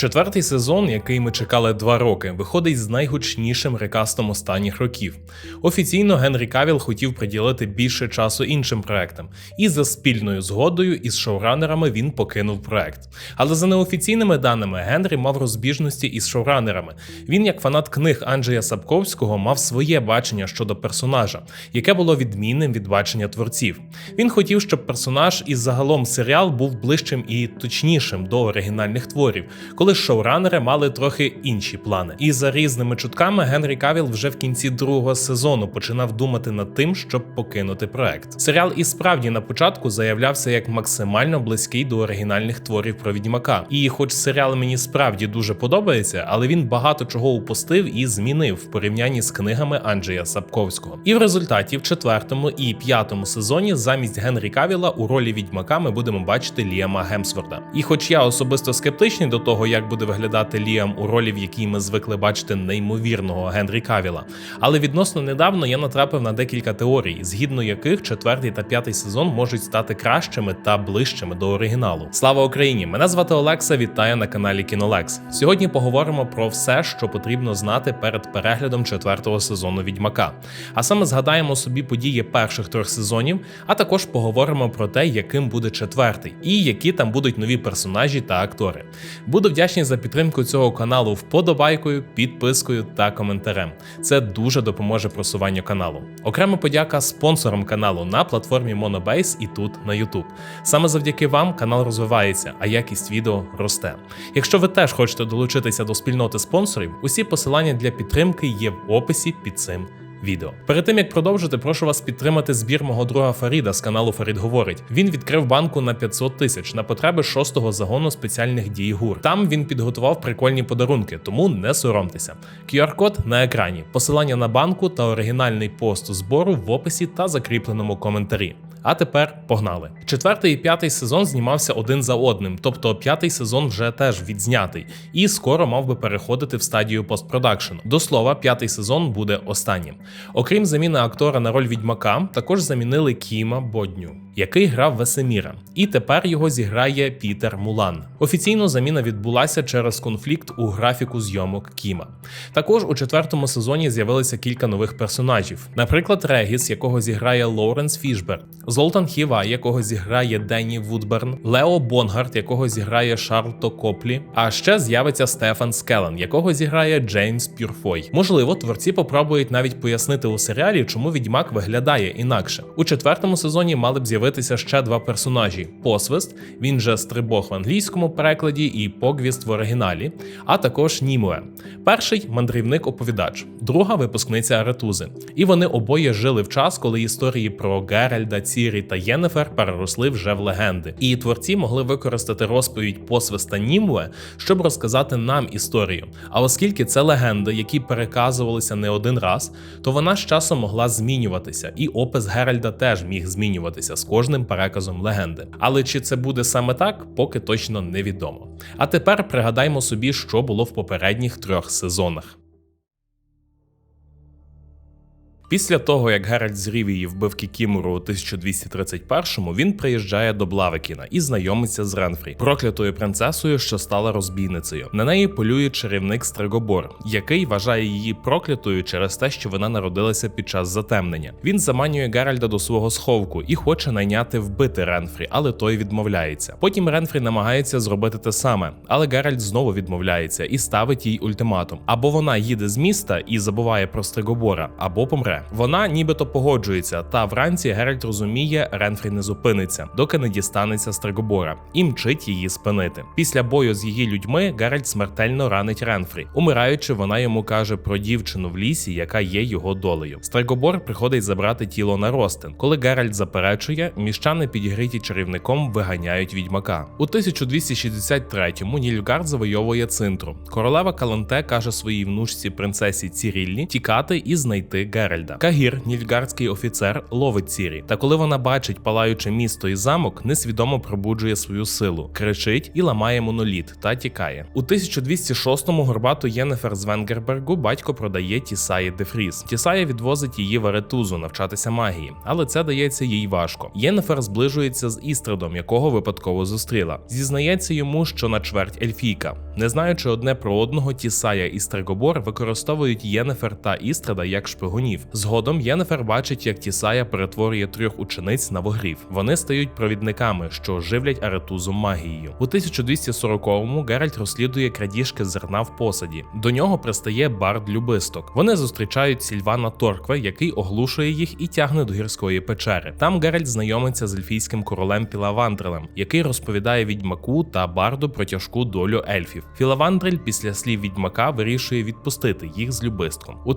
Четвертий сезон, який ми чекали два роки, виходить з найгучнішим рекастом останніх років. Офіційно Генрі Кавіл хотів приділити більше часу іншим проектам, і за спільною згодою із шоуранерами він покинув проект. Але за неофіційними даними, Генрі мав розбіжності із шоуранерами. Він, як фанат книг Анджея Сапковського, мав своє бачення щодо персонажа, яке було відмінним від бачення творців. Він хотів, щоб персонаж і загалом серіал був ближчим і точнішим до оригінальних творів, коли шоуранери мали трохи інші плани. І за різними чутками Генрі Кавіл вже в кінці другого сезону починав думати над тим, щоб покинути проект. Серіал і справді на початку заявлявся як максимально близький до оригінальних творів про відьмака. І, хоч серіал мені справді дуже подобається, але він багато чого упустив і змінив в порівнянні з книгами Анджея Сапковського. І в результаті в четвертому і п'ятому сезоні замість Генрі Кавіла у ролі відьмака ми будемо бачити Ліама Гемсворда. І хоч я особисто скептичний до того, як буде виглядати Ліам у ролі, в якій ми звикли бачити неймовірного Генрі Кавіла, але відносно недавно я натрапив на декілька теорій, згідно яких четвертий та п'ятий сезон можуть стати кращими та ближчими до оригіналу. Слава Україні! Мене звати Олекса. Вітаю на каналі Кінолекс. Сьогодні поговоримо про все, що потрібно знати перед переглядом четвертого сезону Відьмака. А саме згадаємо собі події перших трьох сезонів, а також поговоримо про те, яким буде четвертий, і які там будуть нові персонажі та актори. Буду вдячний за підтримку цього каналу вподобайкою, підпискою та коментарем. Це дуже допоможе просуванню каналу. Окрема подяка спонсорам каналу на платформі Monobase і тут на YouTube. Саме завдяки вам канал розвивається, а якість відео росте. Якщо ви теж хочете долучитися до спільноти спонсорів, усі посилання для підтримки є в описі під цим відео. Перед тим як продовжити, прошу вас підтримати збір мого друга Фаріда з каналу Фарід Говорить. Він відкрив банку на 500 тисяч на потреби шостого загону спеціальних дій ГУР. Там він підготував прикольні подарунки, тому не соромтеся. QR-код на екрані, посилання на банку та оригінальний пост збору в описі та закріпленому коментарі. А тепер погнали. Четвертий і п'ятий сезон знімався один за одним, тобто п'ятий сезон вже теж відзнятий, і скоро мав би переходити в стадію постпродакшену. До слова, п'ятий сезон буде останнім. Окрім заміни актора на роль відьмака, також замінили Кіма Бодню, який грав Весеміра, і тепер його зіграє Пітер Мулан. Офіційно заміна відбулася через конфлікт у графіку зйомок Кіма. Також у четвертому сезоні з'явилися кілька нових персонажів, наприклад, Регіс, якого зіграє Лоуренс Фішбер. Золтан Хіва, якого зіграє Денні Вудберн, Лео Бонгард, якого зіграє Шарл Токоплі. А ще з'явиться Стефан Скелен, якого зіграє Джеймс Пюрфой. Можливо, творці попробують навіть пояснити у серіалі, чому відьмак виглядає інакше. У четвертому сезоні мали б з'явитися ще два персонажі: посвист, він же стрибох в англійському перекладі і Погвіст в оригіналі, а також Німуе. Перший мандрівник-оповідач, друга випускниця Аретузи. І вони обоє жили в час, коли історії про Геральда, Цірі та Єнефер переросли вже в легенди. І творці могли використати розповідь посвиста Німуе, щоб розказати нам історію. А оскільки це легенди, які переказувалися не один раз, то вона з часом могла змінюватися, і опис Геральда теж міг змінюватися з кожним переказом легенди. Але чи це буде саме так, поки точно невідомо. А тепер пригадаймо собі, що було в попередніх трьох сезонах. Після того, як Геральт з Рівії вбив Кікімору у 1231-му, він приїжджає до Блавикіна і знайомиться з Ренфрі, проклятою принцесою, що стала розбійницею. На неї полює чарівник Стригобор, який вважає її проклятою через те, що вона народилася під час затемнення. Він заманює Геральда до свого сховку і хоче найняти вбити Ренфрі, але той відмовляється. Потім Ренфрі намагається зробити те саме, але Геральт знову відмовляється і ставить їй ультиматум: або вона їде з міста і забуває про Стригобора, або помре. Вона нібито погоджується, та вранці Геральт розуміє, Ренфрі не зупиниться, доки не дістанеться Стригобора, і мчить її спинити. Після бою з її людьми Геральт смертельно ранить Ренфрі. Умираючи, вона йому каже про дівчину в лісі, яка є його долею. Стригобор приходить забрати тіло на Ростин. Коли Геральт заперечує, міщани підігріті чарівником виганяють відьмака. У 1263-му Нільфгард завойовує цинтру. Королева Каланте каже своїй внучці принцесі Ціріллі тікати і знайти Геральда. Геральда. Кагір, нільфгардський офіцер, ловить Цірі. Та коли вона бачить палаюче місто і замок, несвідомо пробуджує свою силу, кричить і ламає моноліт та тікає. У 1206-му горбату Єнефер з Венгербергу батько продає Тісаї Дефріс. Тісая відвозить її в Аретузу навчатися магії, але це дається їй важко. Єнефер зближується з Істрадом, якого випадково зустріла. Зізнається йому, що на чверть ельфійка. Не знаючи одне про одного, Тісая і Стрегобор використовують Єнефер та Істрада як шпигунів. Згодом Єнефер бачить, як Тісая перетворює трьох учениць на вогрів. Вони стають провідниками, що живлять Аретузу магією. У 1240-му Геральт розслідує крадіжки зерна в посаді. До нього пристає бард Любисток. Вони зустрічають Сільвана Торкве, який оглушує їх і тягне до гірської печери. Там Геральт знайомиться з ельфійським королем Пілавандрелем, який розповідає відьмаку та барду про тяжку долю ельфів. Філавандрель після слів відьмака вирішує відпустити їх з любистком. У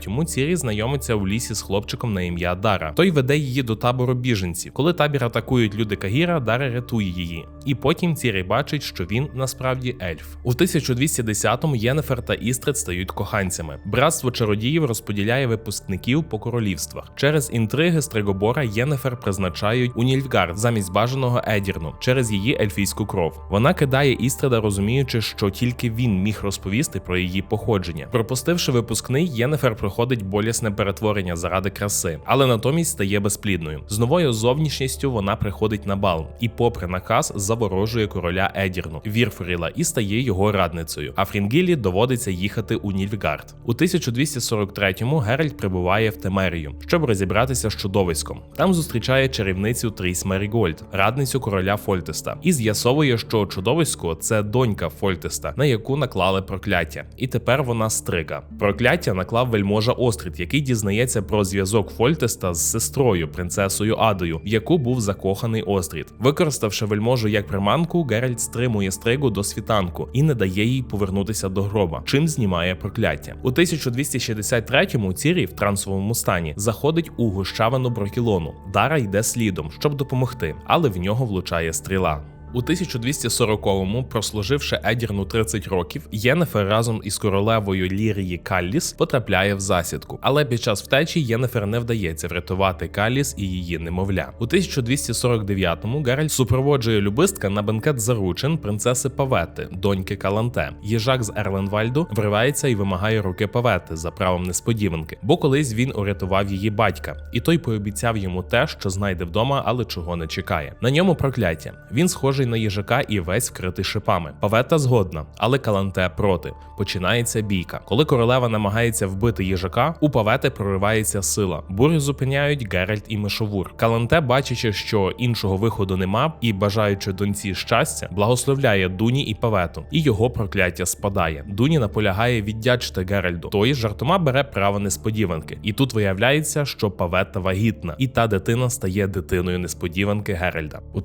1263-му Цірі знайомиться у лісі з хлопчиком на ім'я Дара. Той веде її до табору біженців. Коли табір атакують люди Кагіра, Дара рятує її. І потім Цірі бачить, що він насправді ельф. У 1210-му Єнефер та Істрид стають коханцями. Братство чародіїв розподіляє випускників по королівствах. Через інтриги Стригобора Єнефер призначають у Нільфгард замість бажаного Едірну через її ельфійську кров. Вона кидає Істрида, розуміючи, що тільки він міг розповісти про її походження. Пропустивши випускний, Єнефер проходить болісне перетворення заради краси, але натомість стає безплідною. З новою зовнішністю вона приходить на бал і, попри наказ, заворожує короля Едірну, Вірфоріла і стає його радницею. А Фрінгілі доводиться їхати у Нільфгард. У 1243-му Геральт прибуває в Темерію, щоб розібратися з чудовиськом. Там зустрічає чарівницю Тріс Мерігольд, радницю короля Фольтеста, і з'ясовує, що чудовисько це донька Фольтеста, на яку наклали прокляття. І тепер вона стрига. Прокляття наклав вельможа Острід, який дізнається про зв'язок Фольтеста з сестрою, принцесою Адою, в яку був закоханий Острід. Використавши вельможу як приманку, Геральт стримує стригу до світанку і не дає їй повернутися до гроба, чим знімає прокляття. У 1263-му Цірі в трансовому стані заходить у гущавину Брокілону. Дара йде слідом, щоб допомогти, але в нього влучає стріла. У 1240-му, прослуживши Едірну 30 років, Єнефер разом із королевою Лірії Калліс потрапляє в засідку. Але під час втечі Єнефер не вдається врятувати Калліс і її немовля. У 1249-му Геральт супроводжує любистка на бенкет заручин принцеси Павети, доньки Каланте. Їжак з Ерленвальду вривається і вимагає руки Павети за правом несподіванки, бо колись він урятував її батька, і той пообіцяв йому те, що знайде вдома, але чого не чекає. На ньому прокляття. Він схожий на їжака і весь вкритий шипами. Павета згодна, але Каланте проти. Починається бійка. Коли королева намагається вбити їжака, у Павети проривається сила. Бурю зупиняють Геральт і Мишовур. Каланте, бачачи, що іншого виходу нема, і бажаючи доньці щастя, благословляє Дуні і Павету, і його прокляття спадає. Дуні наполягає віддячити Геральду. Той жартома бере право несподіванки, і тут виявляється, що Павета вагітна, і та дитина стає дитиною несподіванки Геральда. У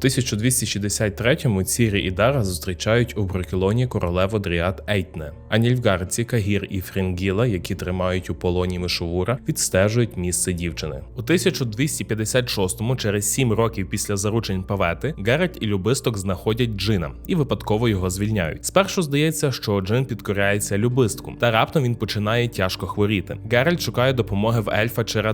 1263-му Цірі і Дара зустрічають у Брокілоні королеву Дріад Ейтне. А нільфгардці Кагір і Фрінгіла, які тримають у полоні Мишувура, відстежують місце дівчини. У 1256-му, через сім років після заручень Павети, Геральт і Любисток знаходять Джина і випадково його звільняють. Спершу здається, що Джин підкоряється любистку, та раптом він починає тяжко хворіти. Геральт шукає допомоги в ельфа чи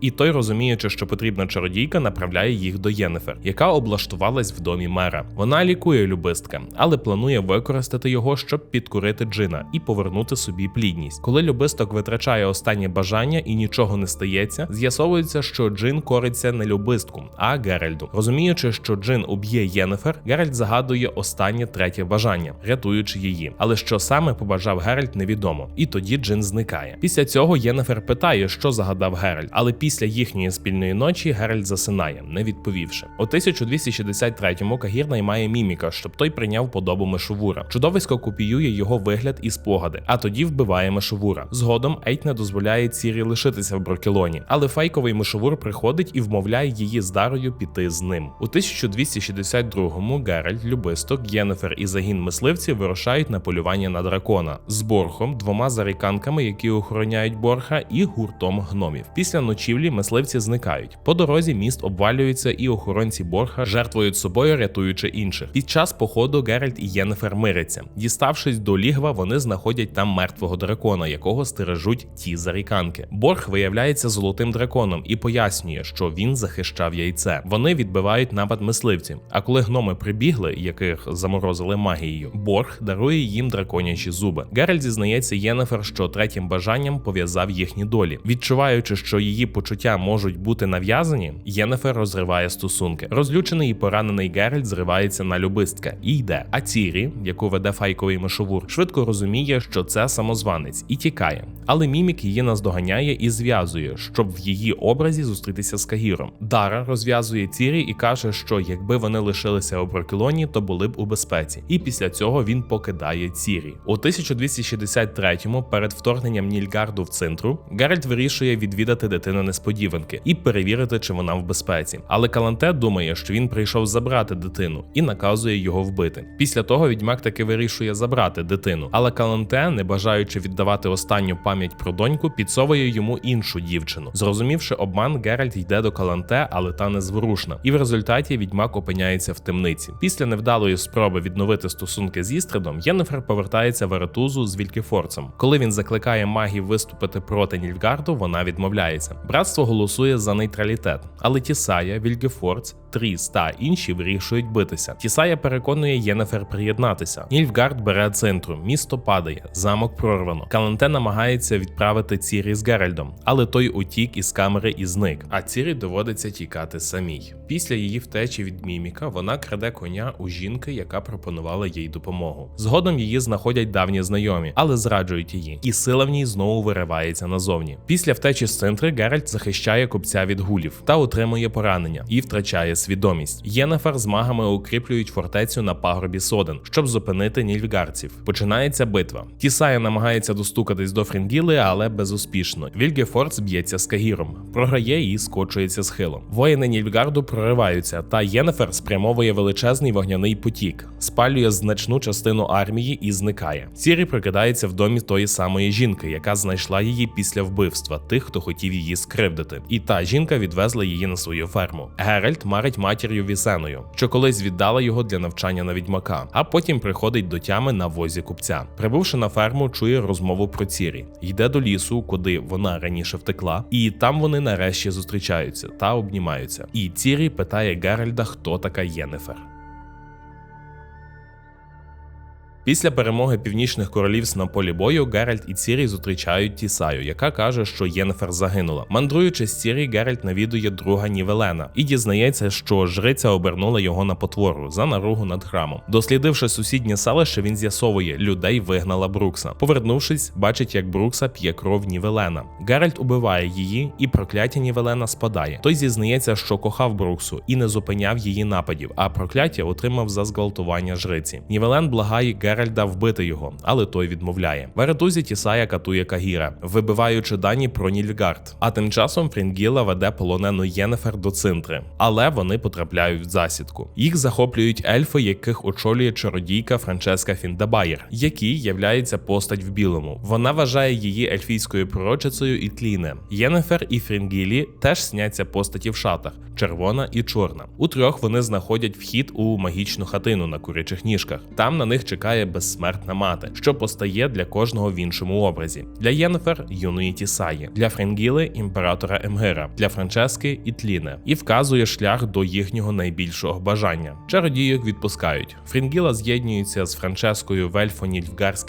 і той, розуміючи, що потрібна чародійка, направляє їх до Єнефер, яка облаштувалась в домі мера. Вона лікує любистка, але планує використати його, щоб підкурити Джина і повернути собі плідність. Коли любисток витрачає останнє бажання і нічого не стається, з'ясовується, що Джин кориться не любистку, а Геральду. Розуміючи, що Джин уб'є Єнефер, Геральт загадує останнє третє бажання, рятуючи її. Але що саме побажав Геральт, невідомо. І тоді Джин зникає. Після цього Єнефер питає, що загадав Геральт, але після їхньої спільної ночі Геральт засинає, не відповівши. У 1263-му Кагір наймає міміка, щоб той прийняв подобу Мешовура. Чудовисько копіює його вигляд і спогади, а тоді вбиває Мешовура. Згодом Ейт не дозволяє Цірі лишитися в Брокелоні, але фейковий Мешовур приходить і вмовляє її з Дарою піти з ним. У 1262-му Геральт, Любисток, Єнефер і загін мисливців вирушають на полювання на дракона з Борхом, двома заріканками, які охороняють Борха, і гуртом гномів. Після ночівлі мисливці зникають. По дорозі міст обвалюється, і охоронці Борха жертвують собою, рятуючи інших. Під час походу Геральт і Єнефер миряться. Діставшись до лігва, вони знаходять там мертвого дракона, якого стережуть ті заріканки. Борг виявляється золотим драконом і пояснює, що він захищав яйце. Вони відбивають напад мисливців. А коли гноми прибігли, яких заморозили магією, Борг дарує їм драконячі зуби. Геральт зізнається Єнефер, що третім бажанням пов'язав їхні долі. Відчуваючи, що її почуття можуть бути нав'язані, Єнефер розриває стосунки. Розлючений і поранений Геральт зривається на любистка і йде. А Цірі, яку веде файковий мишовур, швидко розуміє, що це самозванець, і тікає. Але мімік її наздоганяє і зв'язує, щоб в її образі зустрітися з Кагіром. Дара розв'язує Цірі і каже, що якби вони лишилися у Брокелоні, то були б у безпеці. І після цього він покидає Цірі. У 1263-му, перед вторгненням Нільгарду в центру, Геральт вирішує відвідати дитину несподіванки і перевірити, чи вона в безпеці. Але Каланте думає, що він прийшов забрати дитину і наказує його вбити. Після того відьмак таки вирішує забрати дитину. Але Каланте, не бажаючи віддавати останню пам'ять про доньку, підсовує йому іншу дівчину. Зрозумівши обман, Геральт йде до Каланте, але та незворушна. І в результаті відьмак опиняється в темниці. Після невдалої спроби відновити стосунки з Істридом, Єнефер повертається в Аретузу з Вількіфорцем. Коли він закликає магів виступити проти Нільфгарду, вона відмовляється. Братство голосує за нейтралітет, але Тісая, Вільгефорц, Тріс та інші вирішують битися. Тісая переконує Єнефер приєднатися. Нільфгард бере центру, місто падає, замок прорвано. Каленте намагається відправити Цірі з Геральдом, але той утік із камери і зник. А Цірі доводиться тікати самій. Після її втечі від міміка вона краде коня у жінки, яка пропонувала їй допомогу. Згодом її знаходять давні знайомі, але зраджують її, і сила в ній знову виривається назовні. Після втечі з центри Геральт захищає купця від гулів та отримує поранення і втрачає свідомість. Єнефер з магами укріплюють фортецю на пагорбі Соден, щоб зупинити нільфгарців. Починається битва. Тісая намагається достукатись до Фрінгіли, але безуспішно. Вільгефорц б'ється з Кагіром, програє і скочується схилом. Воїни Нільфгарду прориваються, та Єнефер спрямовує величезний вогняний потік, спалює значну частину армії і зникає. Сірі прокидається в домі тої самої жінки, яка знайшла її після вбивства тих, хто хотів її скривдити. І та жінка відвезла її на свою ферму. Геральт марить матір'ю Вісеною, що колись віддала його для навчання на відьмака, а потім приходить до тями на возі купця. Прибувши на ферму, чує розмову про Цірі, йде до лісу, куди вона раніше втекла, і там вони нарешті зустрічаються та обнімаються. І Цірі питає Геральда, хто така Єнефер. Після перемоги північних королівств на полі бою Геральт і Цірі зустрічають Тісаю, яка каже, що Єнефер загинула. Мандруючи з Цірі, Геральт навідує друга Нівелена і дізнається, що жриця обернула його на потвору за наругу над храмом. Дослідивши сусіднє селище, він з'ясовує, людей вигнала Брукса. Повернувшись, бачить, як Брукса п'є кров Нівелена. Геральт убиває її, і прокляття Нівелена спадає. Той зізнається, що кохав Бруксу і не зупиняв її нападів, а прокляття отримав за зґвалтування жриці. Нівелен благає Геральда вбити його, але той відмовляє. В Аретузі Тісая катує Кагіра, вибиваючи дані про Нільфгард. А тим часом Фрінгіла веде полонену Єнефер до центри, але вони потрапляють в засідку. Їх захоплюють ельфи, яких очолює чародійка Франческа Фіндабаєр, який являється постать в білому. Вона вважає її ельфійською пророчицею і тліне. Єнефер і Фрінгілі теж сняться постаті в шатах червона і чорна. У трьох вони знаходять вхід у магічну хатину на курячих ніжках. Там на них чекає безсмертна мати, що постає для кожного в іншому образі. Для Єнефер юної Тісаї, для Френгіли імператора Емгера, для Франчески і Тліне, і вказує шлях до їхнього найбільшого бажання. Чародійок відпускають. Фрінгіла з'єднується з Франческою в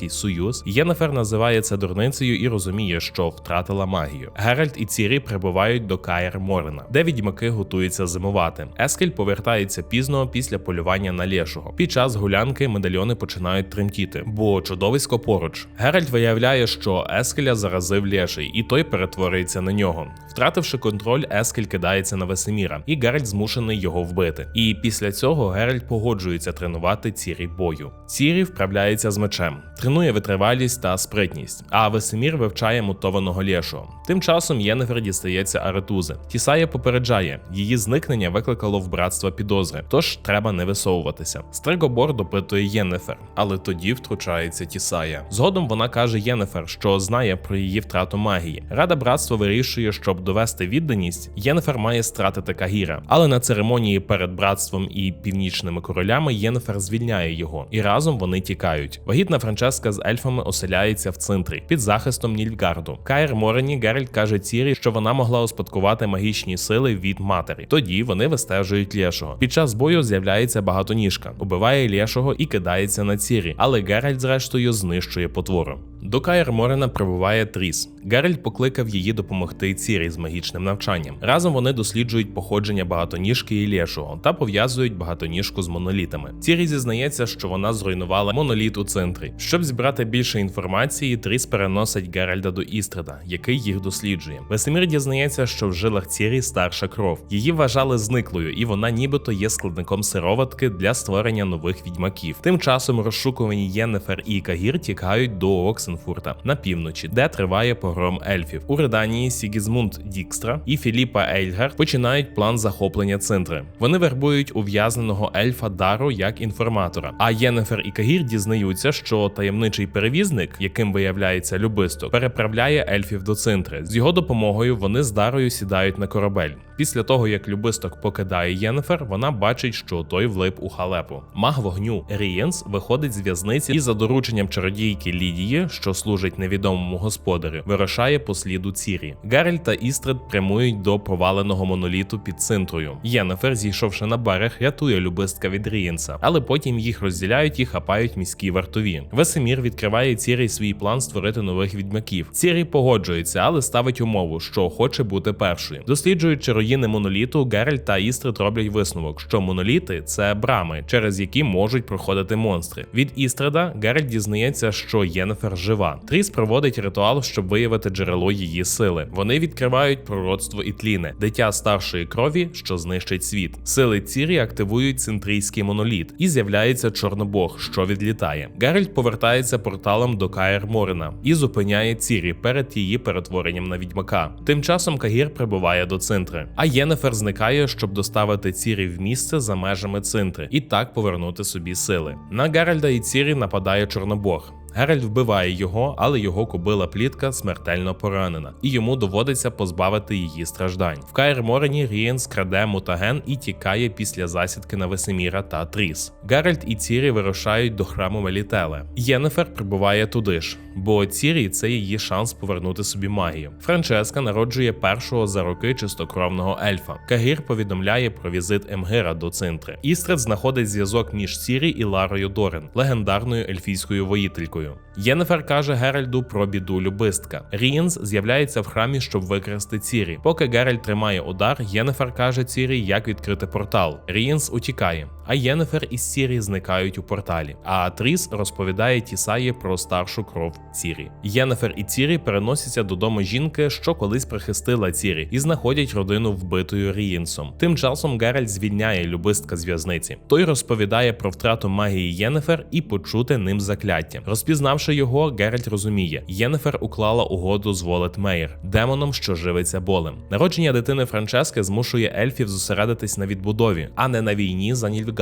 союз. Єнефер називає це дурницею і розуміє, що втратила магію. Геральт і Цірі прибувають до Каєр Морена, де відьмаки готуються зимувати. Ескель повертається пізно після полювання на лєшого. Під час гулянки медальйони починають тремтіти, бо чудовисько поруч. Геральт виявляє, що Ескеля заразив Леший, і той перетворюється на нього. Втративши контроль, Ескель кидається на Весеміра, і Геральт змушений його вбити. І після цього Геральт погоджується тренувати Цірі бою. Цірі вправляється з мечем, тренує витривалість та спритність, а Весемір вивчає мутованого лєшого. Тим часом Єнефер дістається Аретузи. Тісая попереджає, її зникнення викликало в братства підозри, тож треба не висовуватися. Стригобор допитує Єнефер, але тоді втручається Тісая. Згодом вона каже Єнефер, що знає про її втрату магії. Рада братства вирішує, щоб довести відданість, Єнефер має стратити Кагіра. Але на церемонії перед братством і північними королями Єнефер звільняє його, і разом вони тікають. Вагітна Франческа з ельфами оселяється в центрі під захистом Нільфгарду. Кайр Морені Геральт каже Цірі, що вона могла успадкувати магічні сили від матері. Тоді вони вистежують Лєшого. Під час бою з'являється багатоніжка, убиває Лєшого і кидається на Цірі, але Геральт, зрештою, знищує потвору. До Каєр Морена прибуває Тріс. Геральт покликав її допомогти Цірі з магічним навчанням. Разом вони досліджують походження багатоніжки і Лєшого та пов'язують багатоніжку з монолітами. Цірі зізнається, що вона зруйнувала моноліт у центрі. Щоб зібрати більше інформації, Тріс переносить Геральда до Істреда, який їх досліджує. Весемір дізнається, що в жилах Цірі старша кров. Її вважали зниклою, і вона нібито є складником сироватки для створення нових відьмаків. Тим часом розшукувані Єнефер і Кагір тікають до Оксенфурта на півночі, де триває погром ельфів. У Реданії Сігізмунд Дікстра і Філіпа Ейльгар починають план захоплення центри. Вони вербують ув'язненого ельфа Дару як інформатора. А Єнефер і Кагір дізнаються, що таємничий перевізник, яким виявляється любисток, переправляє ельфів до центри. З його допомогою вони з Дарою сідають на корабель. Після того, як любисток покидає Єнефер, вона бачить, що той влип у халепу. Маг вогню Рієнс виходить з в'язниці і за дорученням чародійки Лідії, що служить невідомому господарю, вирушає по сліду Цірі. Геральт та Істрид прямують до проваленого моноліту під цинтрою. Єнефер, зійшовши на берег, рятує любистка від Рієнса, але потім їх розділяють і хапають міські вартові. Весемір відкриває Цірі свій план створити нових відьмаків. Цірі погоджується, але ставить умову, що хоче бути першою. Досліджуючи руїни моноліту, Геральт та Істрид роблять висновок, що моноліти це брами, через які можуть проходити монстри. Від Істреда Геральт дізнається, що Єнефер жива. Тріс проводить ритуал, щоб виявити джерело її сили. Вони відкривають пророцтво Ітліне, дитя старшої крові, що знищить світ. Сили Цірі активують центрійський моноліт, і з'являється Чорнобог, що відлітає. Геральт повертається порталом до Каєр Морена і зупиняє Цірі перед її перетворенням на відьмака. Тим часом Кагір прибуває до центри, а Єнефер зникає, щоб доставити Цірі в місце за межами центри і так повернути собі сили. На Геральда і Цірі нападає Чорнобог. Геральт вбиває його, але його кобила плітка смертельно поранена, і йому доводиться позбавити її страждань. В Каєр Морені Рієн скраде мутаген і тікає після засідки на Весеміра та Тріс. Геральт і Цірі вирушають до храму Мелітеле. Єнефер прибуває туди ж, бо Цірі це її шанс повернути собі магію. Франческа народжує першого за роки чистокровного ельфа. Кагір повідомляє про візит Емгира до центри. Істред знаходить зв'язок між Цірі і Ларою Дорен, легендарною ельфійською воїтелькою. Єнефер каже Геральду про біду любистка. Рієнс з'являється в храмі, щоб викрасти Цірі. Поки Геральт тримає удар, Єнефер каже Цірі, як відкрити портал. Рієнс утікає. А Єнефер і Сірі зникають у порталі. А Тріс розповідає Тісаї про старшу кров Цірі. Єнефер і Цірі переносяться додому жінки, що колись прихистила Цірі, і знаходять родину вбитою Рієнсом. Тим часом Геральт звільняє любистка з в'язниці. Той розповідає про втрату магії Єнефер і почуте ним закляття. Розпізнавши його, Геральт розуміє, Єнефер уклала угоду з Волет Мейер, демоном, що живиться болем. Народження дитини Франчески змушує ельфів зосередитись на відбудові, а не на війні за Нільфгард.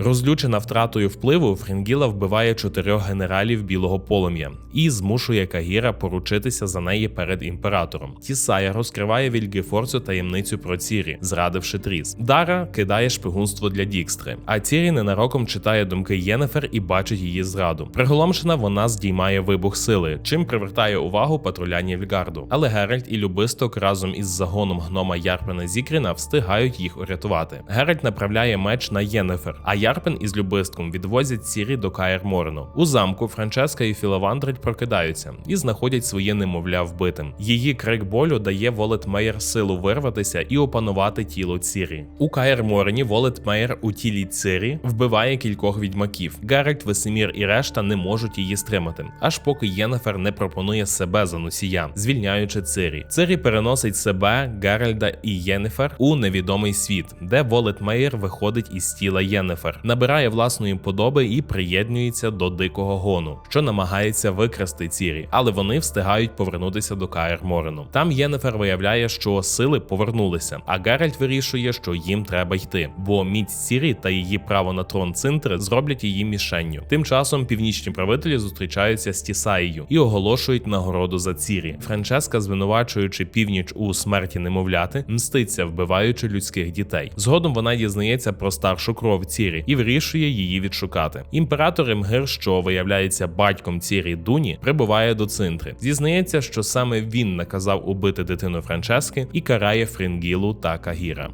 Розлючена втратою впливу, Фрінгіла вбиває чотирьох генералів білого полум'я і змушує Кагіра поручитися за неї перед імператором. Тісая розкриває Вільгефорцю таємницю про Цірі, зрадивши Тріс. Дара кидає шпигунство для Дікстри, а Цірі ненароком читає думки Єнефер і бачить її зраду. Приголомшена вона здіймає вибух сили, чим привертає увагу патруля Нільфгарду. Але Геральт і Любисток разом із загоном гнома Ярпена Зікріна встигають їх урятувати. Геральт направляє меч на Єнефер, а Ярпен із Любистком відвозять Сірі до Каєр Морену. У замку Франческа і Філавандрить прокидаються і знаходять своє немовля вбитим. Її крик болю дає Волет Мейер силу вирватися і опанувати тіло Цірі. У Каєр Морені Волет Мейер у тілі Цирі вбиває кількох відьмаків. Геральт, Весемір і решта не можуть її стримати, аж поки Єнефер не пропонує себе за носія, звільняючи Цирі. Цирі переносить себе, Геральда і Єнефер у невідомий світ, де Волет Мейер виходить із тіла тіла Єнефер, набирає власної подоби і приєднується до дикого гону, що намагається викрасти Цірі, але вони встигають повернутися до Каер Морену. Там Єнефер виявляє, що сили повернулися, а Геральт вирішує, що їм треба йти, бо міць Цірі та її право на трон Цинтри зроблять її мішенню. Тим часом північні правителі зустрічаються з Тісаєю і оголошують нагороду за Цірі. Франческа, звинувачуючи північ у смерті немовляти, мститься, вбиваючи людських дітей. Згодом вона дізнається про старшу кров Цірі і вирішує її відшукати. Імператор Емгир, що виявляється батьком Цірі Дуні, прибуває до цинтри. Зізнається, що саме він наказав убити дитину Франчески і карає Фрінгілу та Кагіра.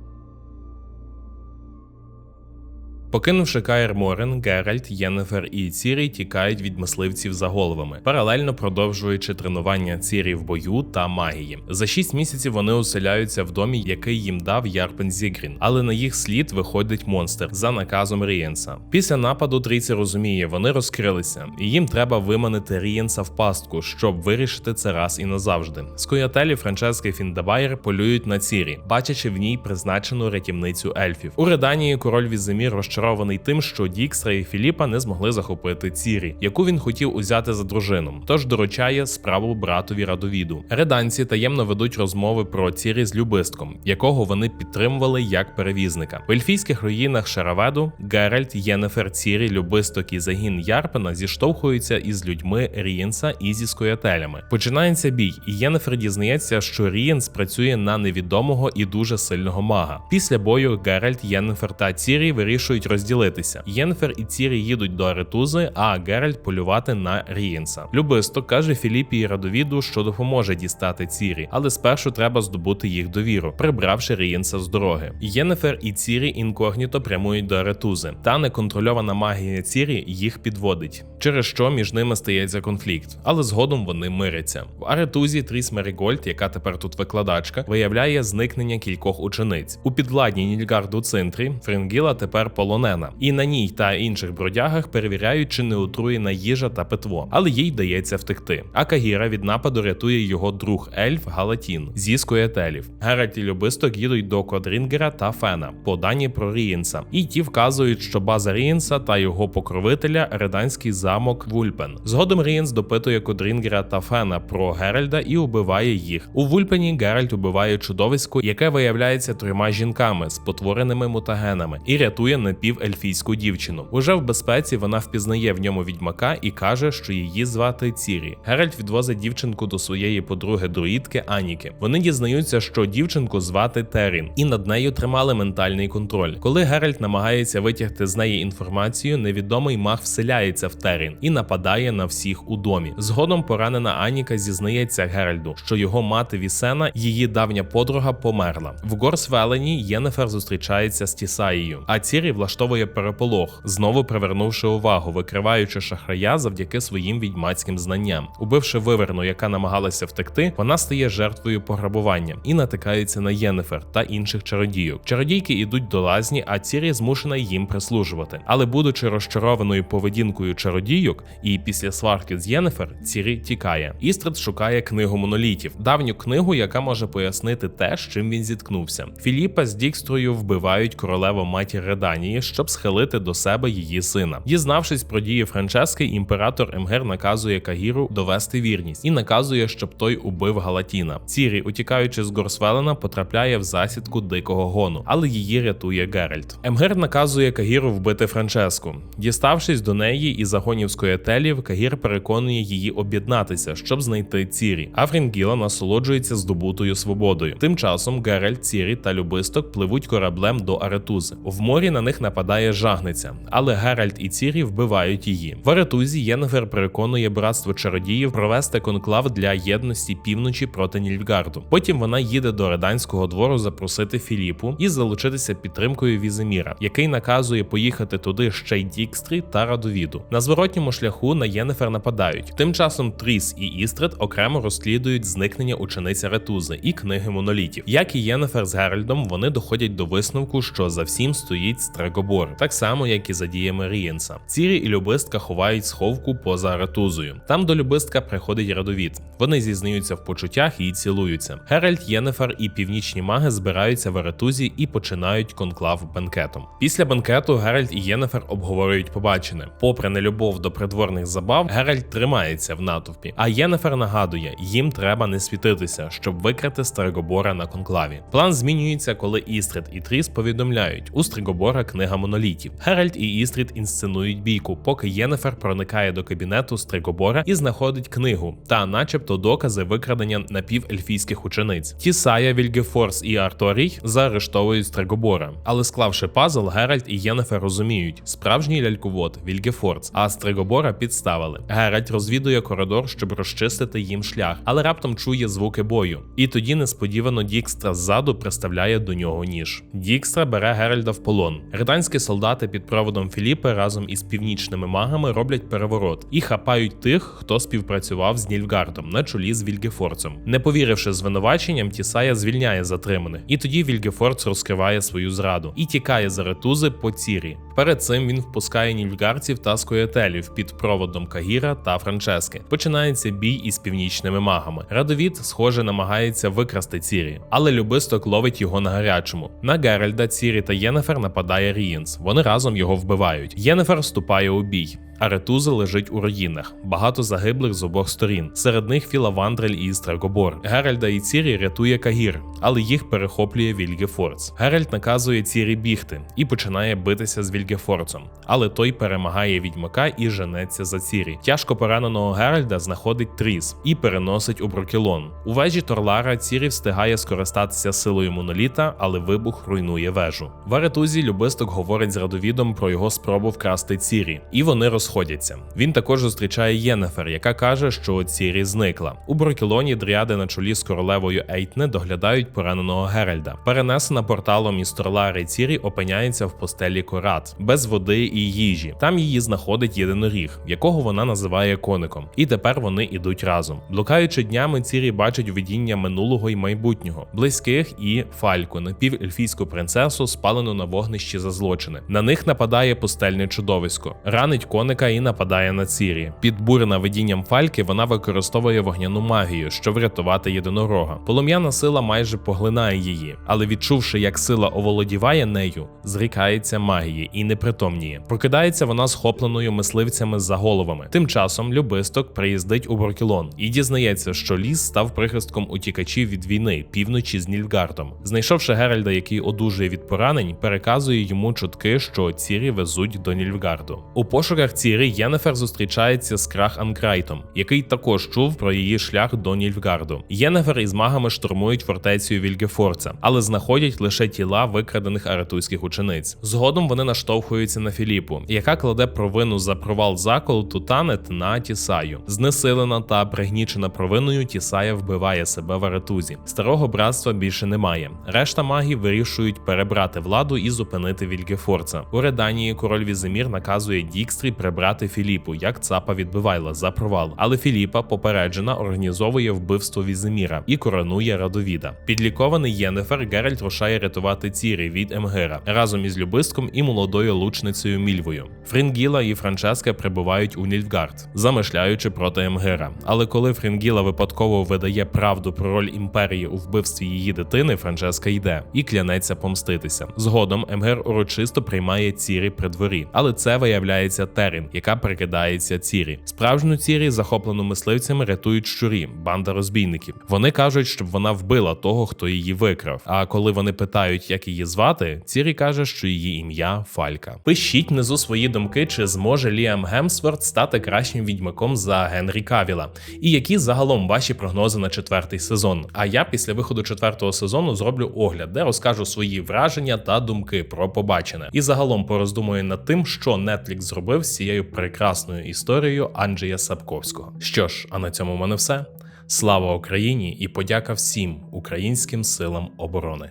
Покинувши Каєр Морен, Геральт, Єнефер і Цірі тікають від мисливців за головами, паралельно продовжуючи тренування Цірі в бою та магії. За шість місяців вони оселяються в домі, який їм дав Ярпен Зігрін, але на їх слід виходить монстр за наказом Рієнса. Після нападу трійці розуміє, вони розкрилися, і їм треба виманити Рієнса в пастку, щоб вирішити це раз і назавжди. Скоятелі Франческа і Фіндабайер полюють на Цірі, бачачи в ній призначену рятівницю ельфів. У Реданії король Візимір розчарований тим, що Дікстра і Філіпа не змогли захопити Цірі, яку він хотів узяти за дружину, тож доручає справу братові Радовіду. Реданці таємно ведуть розмови про Цірі з любистком, якого вони підтримували як перевізника. В ельфійських руїнах Шараведу Геральт, Єнефер, Цірі, Любисток і загін Ярпена зіштовхуються із людьми Рієнса і зі скоятелями. Починається бій, і Єнефер дізнається, що Рієнс працює на невідомого і дуже сильного мага. Після бою Геральт, Єнефер та Цірі вирішують розділитися. Єнфер і Цірі їдуть до Аретузи, а Геральт полювати на Рієнса. Любисто каже Філіпі і Радовіду, що допоможе дістати Цірі, але спершу треба здобути їх довіру, прибравши Рієнса з дороги. Єнефер і Цірі інкогніто прямують до Аретузи, та неконтрольована магія Цірі їх підводить, через що між ними стається конфлікт, але згодом вони миряться. В Аретузі Тріс Мерігольд, яка тепер тут викладачка, виявляє зникнення кількох учениць. У підладній Нільгарду центрі Фрингіла тепер полонена, і на ній та інших бродягах перевіряють, чи не отруєна їжа та питво, але їй дається втекти. А Кагіра від нападу рятує його друг ельф Галатін зі скоятелів. Геральт і Любисток їдуть до Кодрінгера та Фена, по дані про Рієнса, і ті вказують, що база Рієнса та його покровителя реданський замок Вульпен. Згодом Рієнс допитує Кодрінгера та Фена про Геральда і убиває їх. У Вульпені Геральт убиває чудовисько, яке виявляється трьома жінками, спотвореними мутагенами, і рятує напівельфійську дівчину. Уже в безпеці вона впізнає в ньому відьмака і каже, що її звати Цірі. Геральт відвозить дівчинку до своєї подруги друїдки Аніки. Вони дізнаються, що дівчинку звати Терін, і над нею тримали ментальний контроль. Коли Геральт намагається витягти з неї інформацію, невідомий маг вселяється в Терін і нападає на всіх у домі. Згодом поранена Аніка зізнається Геральду, що його мати Вісена, її давня подруга, померла. В Горсвелені Єнефер зустрічається з Тісаєю, а Цірі влаштовує переполох, знову привернувши увагу, викриваючи шахрая завдяки своїм відьмацьким знанням. Убивши виверну, яка намагалася втекти, вона стає жертвою пограбування і натикається на Єнефер та інших чародійок. Чародійки йдуть до лазні, а Цірі змушена їм прислужувати. Але, будучи розчарованою поведінкою чародійок, і після сварки з Єнефер, Цірі тікає. Істрид шукає книгу монолітів, давню книгу, яка може пояснити те, з чим він зіткнувся. Філіпа з Дікстрою вбивають королеву матір Реданії, щоб схилити до себе її сина. Дізнавшись про дії Франчески, імператор Емгер наказує Кагіру довести вірність і наказує, щоб той убив Галатіна. Цірі, утікаючи з Горсвелена, потрапляє в засідку дикого гону, але її рятує Геральт. Емгер наказує Кагіру вбити Франческу. Діставшись до неї і загонів скоятелів, Кагір переконує її об'єднатися, щоб знайти Цірі. А Фрінгіла насолоджується здобутою свободою. Тим часом Геральт, Цірі та Любисток пливуть кораблем до Аретузи. В морі на них нападає жагниця, але Геральт і Цірі вбивають її. В Аретузі Єнгер переконує братство чародіїв провести конклав для єдності півночі проти Нільфгарду. Потім вона їде до Реданського двору запросити Філіпу і залучитися підтримкою Віземіра, який наказує поїхати туди ще й Дікстрі та Радовіду. На зворотньому шляху на Єнефер нападають. Тим часом Тріс і Істрид окремо розслідують зникнення учениці Ретузи і книги монолітів. Як і Єнефер з Геральдом, вони доходять до висновку, що за всім стоїть Страго Стригобор, так само як і за діями Рієнса. Цірі і Любистка ховають сховку поза Аретузою. Там до Любистка приходить Радовід. Вони зізнаються в почуттях і цілуються. Геральт, Єнефер і північні маги збираються в Аретузі і починають конклав бенкетом. Після бенкету Геральт і Єнефер обговорюють побачене. Попри нелюбов до придворних забав, Геральт тримається в натовпі. А Єнефер нагадує, їм треба не світитися, щоб викрити Стригобора на конклаві. План змінюється, коли Істрид і Тріс повідомляють у Стригобора книга монолітів. Геральт і Істрид інсценують бійку, поки Єнефер проникає до кабінету Стригобора і знаходить книгу та, начебто, докази викрадення напівельфійських учениць. Тісая, Вільгефорс і Арторій заарештовують Стригобора. Але склавши пазл, Геральт і Єнефер розуміють, справжній ляльковод Вільгефорс, а Стригобора підставили. Геральт розвідує коридор, щоб розчистити їм шлях, але раптом чує звуки бою. І тоді несподівано Дікстра ззаду приставляє до нього ніж. Дікстра бере Геральда в полон. Ританські солдати під проводом Філіпи разом із північними магами роблять переворот і хапають тих, хто співпрацював з Нільфгардом на чолі з Вільгефорцем. Не повіривши звинуваченням, Тісая звільняє затриманих, і тоді Вільгефорц розкриває свою зраду і тікає за ретузи по цірі. Перед цим він впускає нільфгардців та скоєтелів під проводом Кагіра та Франчески. Починається бій із північними магами. Радовід, схоже, намагається викрасти Цірі, але любисток ловить його на гарячому. На Геральда, Цірі та Єнефер нападає Рієнс. Вони разом його вбивають. Єнефер вступає у бій. Аретуза лежить у руїнах, багато загиблих з обох сторін. Серед них Філавандрель і Стрегобор. Геральда і Цірі рятує Кагір, але їх перехоплює Вільгефорц. Геральт наказує Цірі бігти і починає битися з Вільгефорцем, але той перемагає відьмака і женеться за Цірі. Тяжко пораненого Геральда знаходить Тріс і переносить у Брокелон. У вежі Торлара Цірі встигає скористатися силою моноліта, але вибух руйнує вежу. В Аретузі Любисток говорить з Радовідом про його спробу вкрасти Цірі, і вони розходяться. Він також зустрічає Єнефер, яка каже, що Цірі зникла. У Брокелоні дріади на чолі з королевою Ейтне доглядають пораненого Геральда. Перенесена порталом із Торлари Цірі опиняється в постелі Корат без води і їжі. Там її знаходить єдиноріг, якого вона називає коником. І тепер вони ідуть разом. Блукаючи днями, Цірі бачить видіння минулого і майбутнього, близьких і фальку, напівельфійську принцесу, спалену на вогнищі за злочини. На них нападає пустельне чудовисько, ранить коника і нападає на Цірі. Підбурена видінням фальки, вона використовує вогняну магію, щоб врятувати єдинорога. Полум'яна сила майже поглинає її, але відчувши, як сила оволодіває нею, зрікається магії і непритомніє. Прокидається вона схопленою мисливцями за головами. Тим часом любисток приїздить у Боркілон і дізнається, що ліс став прихистком утікачів від війни півночі з Нільфгардом. Знайшовши Геральда, який одужує від поранень, переказує йому чутки, що Цірі везуть до Нільфгарду. У пошуках Цірі Єнефер зустрічається з Крах Анкрайтом, який також чув про її шлях до Нільфгарду. Єнефер із магами штурмують фортецю Вільгефорца, але знаходять лише тіла викрадених аретуйських учениць. Згодом вони наштовхуються на Філіпу, яка кладе провину за провал заколоту Танет на Тісаю. Знесилена та пригнічена провиною, Тісая вбиває себе в аретузі. Старого братства більше немає. Решта магів вирішують перебрати владу і зупинити Вільгефорца. У Реданії король Візимір наказує Дікстрі прибрати Філіпу, як цапа відбивайла за провал. Але Філіпа, попереджена, організовує вбивство Візиміра і коронує Радовіда. Підлікований Єнефер Геральт рушає рятувати Цірі від Емгера разом із Любистком і молодою лучницею Мільвою. Фрінгіла і Франческа прибувають у Нільфгард, замишляючи проти Емгера. Але коли Фрінгіла випадково видає правду про роль імперії у вбивстві її дитини, Франческа йде і клянеться помститися. Згодом Емгер урочисто приймає Цірі при дворі, але це виявляється Терін, яка прикидається Цірі. Справжню Цірі, захоплену мисливцями, рятують щурі, банда розбійників. Вони кажуть, щоб вона вбила того, хто її викрав. А коли вони питають, як її звати, Цірі каже, що її ім'я Фалька. Пишіть внизу свої думки, чи зможе Ліам Гемсворт стати кращим відьмаком за Генрі Кавіла, і які загалом ваші прогнози на четвертий сезон. А я після виходу четвертого сезону зроблю огляд, де розкажу свої враження та думки про побачене. І загалом пороздумую над тим, що Netflix зробив з цією прекрасною історією Анджея Сапковського. Що ж, а на цьому в мене все. Слава Україні і подяка всім українським силам оборони.